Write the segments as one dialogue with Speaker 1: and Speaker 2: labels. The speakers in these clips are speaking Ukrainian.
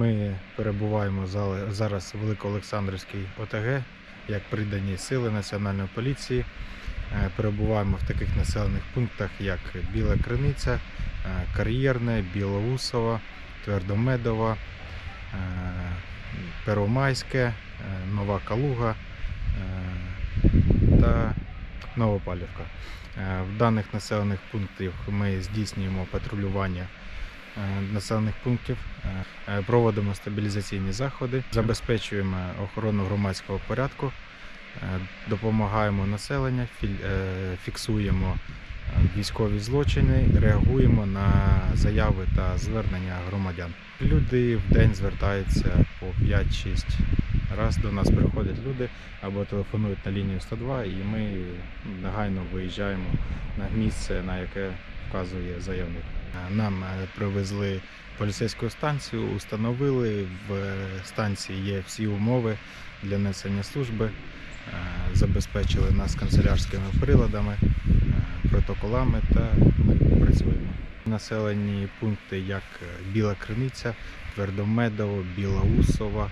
Speaker 1: Ми перебуваємо зараз в Великоолександрівській ОТГ як придані сили Національної поліції. Е, Перебуваємо в таких населених пунктах, як Біла Криниця, е, Кар'єрне, Білоусова, Твердомедова, е, Первомайське, Нова Калуга та Новопалівка. В даних населених пунктах ми здійснюємо патрулювання населених пунктів, е, е, проводимо стабілізаційні заходи, забезпечуємо охорону громадського порядку, е, допомагаємо населенню, е, фіксуємо е, військові злочини, реагуємо на заяви та звернення громадян. Люди в день звертаються по 5-6 раз до нас приходять люди або телефонують на лінію 102, і ми негайно виїжджаємо на місце, на яке вказує заявник. Е, Нам е, привезли поліцейську станцію, установили в е, станції є всі умови для несення служби, забезпечили нас канцелярськими приладами, протоколами та ми працюємо. Населені пункти, як Біла Криниця, Твердомедово, Біла Усова,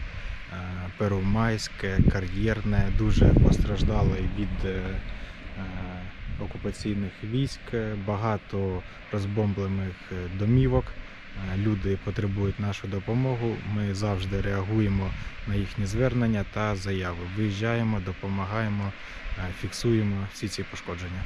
Speaker 1: е, Первомайське, Кар'єрне, дуже постраждали від окупаційних військ, е, багато розбомблених е, домівок. Е, Люди потребують нашу допомогу. Ми завжди реагуємо на їхні звернення та заяви. Виїжджаємо, допомагаємо, е, фіксуємо всі ці пошкодження.